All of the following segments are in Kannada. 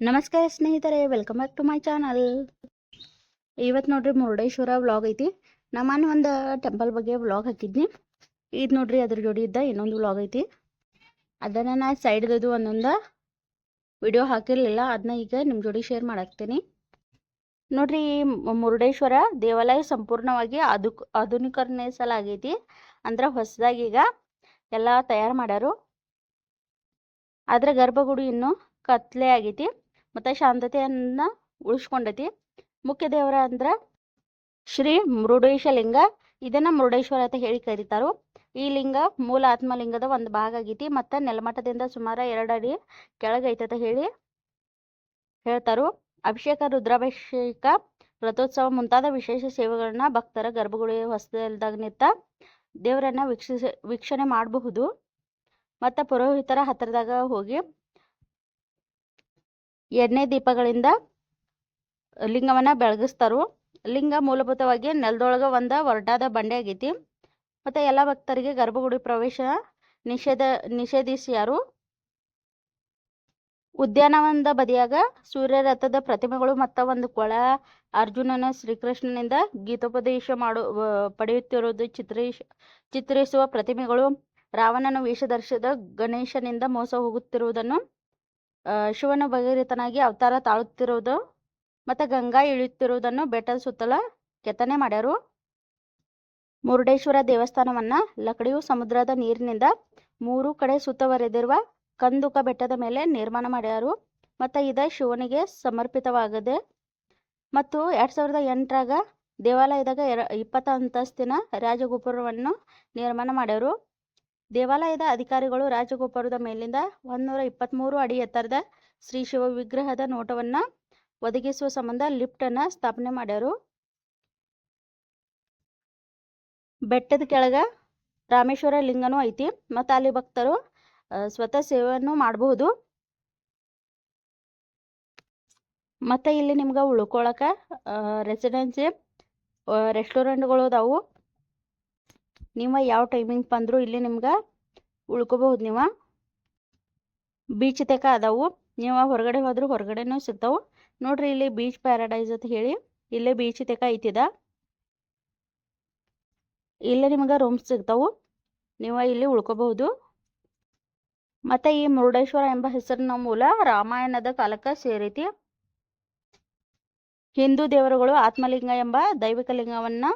ನಮಸ್ಕಾರ ಸ್ನೇಹಿತರೆ welcome back to my channel ಇವತ್ತು ನೋಡ್ರಿ ಮುರುಡೇಶ್ವರ ವ್ಲಾಗ್ ಐತಿ. ನಮ್ಮನೆ ಒಂದು ಟೆಂಪಲ್ ಬಗ್ಗೆ ವ್ಲಾಗ್ ಹಾಕಿದ್ನಿ. ಇದು ನೋಡ್ರಿ ಅದ್ರ ಜೋಡಿ ಇದ್ದ ಇನ್ನೊಂದು ವ್ಲಾಗ್ ಐತಿ. ಅದನ್ನು ನಾ ಸೈಡ್ದು ಒಂದೊಂದು ವಿಡಿಯೋ ಹಾಕಿರಲಿಲ್ಲ ಅದನ್ನ ಈಗ ನಿಮ್ಮ ಜೋಡಿ ಶೇರ್ ಮಾಡಾಕ್ತೀನಿ. ನೋಡ್ರಿ ಮುರುಡೇಶ್ವರ ದೇವಾಲಯ ಸಂಪೂರ್ಣವಾಗಿ ಅದು ಆಧುನೀಕರಣಿಸಲಾಗೈತಿ. ಅಂದ್ರೆ ಹೊಸದಾಗಿ ಈಗ ಎಲ್ಲ ತಯಾರು ಮಾಡ್ಯಾರು. ಅದರ ಗರ್ಭಗುಡಿ ಇನ್ನೂ ಕತ್ಲೆ ಆಗೈತಿ. ಮತ್ತು ಶಾಂತತೆಯನ್ನ ಉಳಿಸ್ಕೊಂಡೈತಿ. ಮುಖ್ಯ ದೇವರ ಅಂದ್ರೆ ಶ್ರೀ ಮೃಡೇಶ ಲಿಂಗ ಇದನ್ನ ಮುರುಡೇಶ್ವರ ಅಂತ ಹೇಳಿ ಕರೀತಾರೋ. ಈ ಲಿಂಗ ಮೂಲ ಆತ್ಮಲಿಂಗದ ಒಂದು ಭಾಗ ಆಗೈತಿ. ಮತ್ತು ನೆಲಮಟ್ಟದಿಂದ ಸುಮಾರು ಎರಡು ಅಡಿ ಕೆಳಗೈತೆ ಅಂತ ಹೇಳಿ ಹೇಳ್ತಾರು. ಅಭಿಷೇಕ, ರುದ್ರಾಭಿಷೇಕ, ರಥೋತ್ಸವ ಮುಂತಾದ ವಿಶೇಷ ಸೇವೆಗಳನ್ನ ಭಕ್ತರ ಗರ್ಭಗುಡಿ ಹೊಸದಾಗ ನಿಂತ ದೇವರನ್ನ ವೀಕ್ಷಿಸ, ವೀಕ್ಷಣೆ ಮಾಡಬಹುದು. ಮತ್ತು ಪುರೋಹಿತರ ಹತ್ತಿರದಾಗ ಹೋಗಿ ಎಣ್ಣೆ ದೀಪಗಳಿಂದ ಲಿಂಗವನ್ನ ಬೆಳಗಿಸ್ತಾರು. ಲಿಂಗ ಮೂಲಭೂತವಾಗಿ ನೆಲದೊಳಗೆ ಒಂದು ಒರಟಾದ ಬಂಡೆ ಆಗೈತಿ. ಮತ್ತು ಎಲ್ಲ ಭಕ್ತರಿಗೆ ಗರ್ಭಗುಡಿ ಪ್ರವೇಶ ನಿಷೇಧ, ನಿಷೇಧಿಸ್ಯಾರು. ಉದ್ಯಾನವನದ ಬದಿಯಾಗ ಸೂರ್ಯ ರಥದ ಪ್ರತಿಮೆಗಳು ಮತ್ತು ಒಂದು ಕೊಳ. ಅರ್ಜುನನ ಶ್ರೀಕೃಷ್ಣನಿಂದ ಗೀತೋಪದೇಶ ಮಾಡು ಪಡೆಯುತ್ತಿರುವುದು ಚಿತ್ರೀಶ್, ಚಿತ್ರಿಸುವ ಪ್ರತಿಮೆಗಳು. ರಾವಣನ ವೇಷದರ್ಶದ ಗಣೇಶನಿಂದ ಮೋಸ ಹೋಗುತ್ತಿರುವುದನ್ನು ಶಿವನ ಭಗೀರಥನಾಗಿ ಅವತಾರ ತಾಳುತ್ತಿರುವುದು ಮತ್ತು ಗಂಗಾ ಇಳಿಯುತ್ತಿರುವುದನ್ನು ಬೆಟ್ಟದ ಸುತ್ತಲ ಕೆತ್ತನೆ ಮಾಡ್ಯಾರು. ಮುರುಡೇಶ್ವರ ದೇವಸ್ಥಾನವನ್ನ ಲಕಡಿಯು ಸಮುದ್ರದ ನೀರಿನಿಂದ ಮೂರು ಕಡೆ ಸುತ್ತುವರೆದಿರುವ ಕಂದುಕ ಬೆಟ್ಟದ ಮೇಲೆ ನಿರ್ಮಾಣ ಮಾಡ್ಯಾರು. ಮತ್ತು ಇದ ಶಿವನಿಗೆ ಸಮರ್ಪಿತವಾಗಿದೆ ಮತ್ತು ಎರಡು ಸಾವಿರದ ಎಂಟರಾಗ ದೇವಾಲಯದಾಗ ಎರ ಇಪ್ಪತ್ತ ಅಂತಸ್ತಿನ ರಾಜಗೋಪುರವನ್ನು ನಿರ್ಮಾಣ ಮಾಡ್ಯಾರು. ದೇವಾಲಯದ ಅಧಿಕಾರಿಗಳು ರಾಜಗೋಪುರದ ಮೇಲಿಂದ ಒಂದೂರ ಇಪ್ಪತ್ತ್ಮೂರು ಅಡಿ ಎತ್ತರದ ಶ್ರೀ ಶಿವ ವಿಗ್ರಹದ ನೋಟವನ್ನು ಒದಗಿಸುವ ಸಂಬಂಧ ಲಿಫ್ಟನ್ನು ಸ್ಥಾಪನೆ ಮಾಡ್ಯಾರು. ಬೆಟ್ಟದ ಕೆಳಗ ರಾಮೇಶ್ವರ ಲಿಂಗನೂ ಐತಿ ಮತ್ತು ಅಲ್ಲಿ ಭಕ್ತರು ಸ್ವತಃ ಸೇವೆಯನ್ನು ಮಾಡಬಹುದು. ಮತ್ತು ಇಲ್ಲಿ ನಿಮ್ಗೆ ಉಳ್ಕೊಳಕ್ಕೆ ರೆಸಿಡೆನ್ಸಿ ರೆಸ್ಟೋರೆಂಟ್ಗಳು ಅದಾವು. ನೀವು ಯಾವ ಟೈಮಿಂಗ್ ಬಂದರೂ ಇಲ್ಲಿ ನಿಮ್ಗೆ ಉಳ್ಕೋಬಹುದು ನೀವು. ಬೀಚ್ ತಕ ಅದಾವು. ನೀವು ಹೊರಗಡೆ ಹೋದ್ರೂ ಹೊರಗಡೆನೂ ಸಿಗ್ತಾವೆ. ನೋಡ್ರಿ ಇಲ್ಲಿ ಬೀಚ್ ಪ್ಯಾರಡೈಸ್ ಅಂತ ಹೇಳಿ ಇಲ್ಲೇ ಬೀಚ್ ತಕ ಐತಿದ. ಇಲ್ಲೇ ನಿಮ್ಗೆ ರೂಮ್ಸ್ ಸಿಗ್ತಾವೆ. ನೀವು ಇಲ್ಲಿ ಉಳ್ಕೋಬಹುದು. ಮತ್ತು ಈ ಮುರುಡೇಶ್ವರ ಎಂಬ ಹೆಸರಿನ ಮೂಲ ರಾಮಾಯಣದ ಕಾಲಕ್ಕೆ ಸೇರೈತಿ. ಹಿಂದೂ ದೇವರುಗಳು ಆತ್ಮಲಿಂಗ ಎಂಬ ದೈವಿಕ ಲಿಂಗವನ್ನ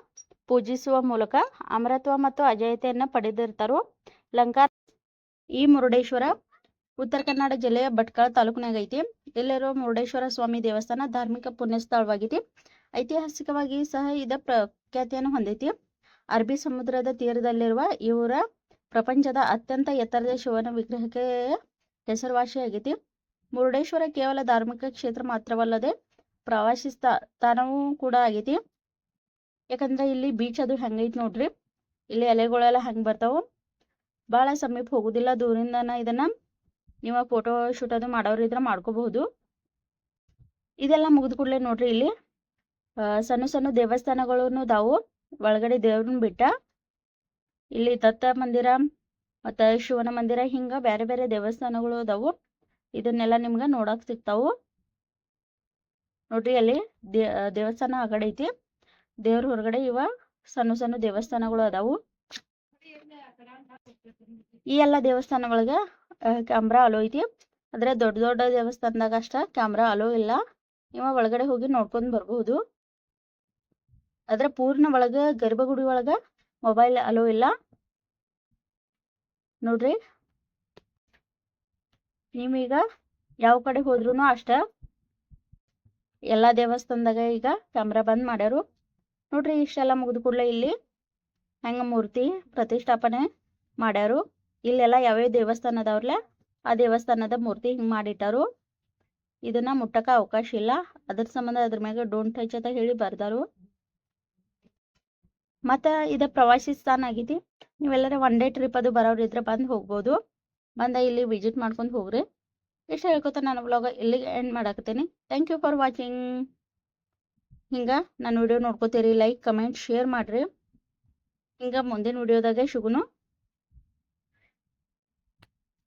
ಪೂಜಿಸುವ ಮೂಲಕ ಅಮರತ್ವ ಮತ್ತು ಅಜಯತೆಯನ್ನು ಪಡೆದಿರ್ತಾರೋ? ಲಂಕಾ ಈ ಮುರುಡೇಶ್ವರ ಉತ್ತರ ಕನ್ನಡ ಜಿಲ್ಲೆಯ ಭಟ್ಕಳ ತಾಲೂಕಿನಾಗ ಐತಿ. ಇಲ್ಲಿರುವ ಮುರುಡೇಶ್ವರ ಸ್ವಾಮಿ ದೇವಸ್ಥಾನ ಧಾರ್ಮಿಕ ಪುಣ್ಯ ಸ್ಥಳವಾಗಿದೆ ಐತಿಹಾಸಿಕವಾಗಿ ಸಹ ಇದ ಪ್ರಖ್ಯಾತಿಯನ್ನು ಹೊಂದೈತಿ. ಅರಬಿ ಸಮುದ್ರದ ತೀರದಲ್ಲಿರುವ ಇವರ ಪ್ರಪಂಚದ ಅತ್ಯಂತ ಎತ್ತರದ ಶಿವನ ವಿಗ್ರಹಕ್ಕೆ ಹೆಸರುವಾಸಿಯಾಗಿದೆ ಮುರುಡೇಶ್ವರ ಕೇವಲ ಧಾರ್ಮಿಕ ಕ್ಷೇತ್ರ ಮಾತ್ರವಲ್ಲದೆ ಪ್ರವಾಸಿ ಸ್ಥಾನವೂ ಕೂಡ ಆಗೈತಿ. ಯಾಕಂದ್ರೆ ಇಲ್ಲಿ ಬೀಚ್ ಅದು ಹೆಂಗೈತಿ ನೋಡ್ರಿ. ಇಲ್ಲಿ ಎಲೆಗಳೆಲ್ಲ ಹೆಂಗ್ ಬರ್ತಾವು ಬಹಳ ಸಮೀಪ ಹೋಗುದಿಲ್ಲ, ದೂರಿಂದನ ಇದನ್ನ ನೀವು ಫೋಟೋ ಶೂಟ್ ಅದು ಮಾಡೋರು ಇದ್ರ ಮಾಡ್ಕೋಬಹುದು. ಇದೆಲ್ಲ ಮುಗಿದ ಕೂಡಲೇ ನೋಡ್ರಿ ಇಲ್ಲಿ ಸಣ್ಣ ಸಣ್ಣ ದೇವಸ್ಥಾನಗಳು ಅದಾವು ಒಳಗಡೆ ದೇವ್ರನ್ನ ಬಿಟ್ಟ, ಇಲ್ಲಿ ದತ್ತ ಮಂದಿರ ಮತ್ತು ಶಿವನ ಮಂದಿರ ಹಿಂಗ ಬೇರೆ ಬೇರೆ ದೇವಸ್ಥಾನಗಳು ಅದಾವು. ಇದನ್ನೆಲ್ಲ ನಿಮ್ಗೆ ನೋಡಕ್ ಸಿಗ್ತಾವು. ನೋಡ್ರಿ ಅಲ್ಲಿ ದೇವಸ್ಥಾನ ಆಗಡೆ ಐತಿ. ದೇವ್ರ ಹೊರಗಡೆ ಇವ ಸಣ್ಣ ಸಣ್ಣ ದೇವಸ್ಥಾನಗಳು ಅದಾವು. ಈ ಎಲ್ಲ ದೇವಸ್ಥಾನಗಳಿಗೆ ಕ್ಯಾಮ್ರಾ ಅಲೋ ಐತಿ. ಆದ್ರೆ ದೊಡ್ಡ ದೊಡ್ಡ ದೇವಸ್ಥಾನದಾಗ ಅಷ್ಟ ಕ್ಯಾಮ್ರಾ ಅಲೋ ಇಲ್ಲ. ಇವ ಒಳಗಡೆ ಹೋಗಿ ನೋಡ್ಕೊಂಡ್ ಬರಬಹುದು. ಆದ್ರೆ ಪೂರ್ಣ ಒಳಗ, ಗರ್ಭಗುಡಿ ಒಳಗ ಮೊಬೈಲ್ ಅಲೋ ಇಲ್ಲ. ನೋಡ್ರಿ. ನೀವೀಗ ಯಾವ ಕಡೆ ಹೋದ್ರುನು ಅಷ್ಟ ಎಲ್ಲಾ ದೇವಸ್ಥಾನದಾಗ ಈಗ ಕ್ಯಾಮ್ರಾ ಬಂದ್ ಮಾಡ್ಯಾರು. ನೋಡ್ರಿ ಇಷ್ಟೆಲ್ಲ ಮುಗಿದ ಕೂಡಲೇ ಇಲ್ಲಿ ಹೆಂಗ ಮೂರ್ತಿ ಪ್ರತಿಷ್ಠಾಪನೆ ಮಾಡ್ಯಾರು. ಇಲ್ಲೆಲ್ಲ ಯಾವ್ಯಾವ ದೇವಸ್ಥಾನ ಅದಾವ್ರಲ್ಲ ಆ ದೇವಸ್ಥಾನದ ಮೂರ್ತಿ ಹಿಂಗ್ ಮಾಡಿಟ್ಟಾರು. ಇದನ್ನ ಮುಟ್ಟಕ ಅವಕಾಶ ಇಲ್ಲ. ಅದ್ರ ಸಂಬಂಧ ಅದ್ರ ಮ್ಯಾಗ ಡೋಂಟ್ ಟಚ್ ಅಂತ ಹೇಳಿ ಬರ್ದಾರು. ಮತ್ತ ಇದ ಪ್ರವಾಸಿ ಸ್ಥಾನ ಆಗೈತಿ. ನೀವೆಲ್ಲರ ಒನ್ ಡೇ ಟ್ರಿಪ್ ಅದು ಬರೋರು ಇದ್ರೆ ಬಂದು ಹೋಗ್ಬೋದು. ಬಂದ ಇಲ್ಲಿ ವಿಸಿಟ್ ಮಾಡ್ಕೊಂಡು ಹೋಗ್ರಿ. ಇಷ್ಟ ಹೇಳ್ಕೊತ ನಾನು ಬ್ಲಾಗ ಇಲ್ಲಿಗೆ ಎಂಡ್ ಮಾಡಾಕತ್ತೀನಿ. ಥ್ಯಾಂಕ್ ಯು ಫಾರ್ ವಾಚಿಂಗ್ ಹಿಂಗ ನನ್ನ ವಿಡಿಯೋ ನೋಡ್ಕೋತೀರಿ ಲೈಕ್ ಕಮೆಂಟ್ ಶೇರ್ ಮಾಡ್ರಿ. ಹಿಂಗ ಮುಂದಿನ ವಿಡಿಯೋದಾಗೆ ಸಿಗುನು.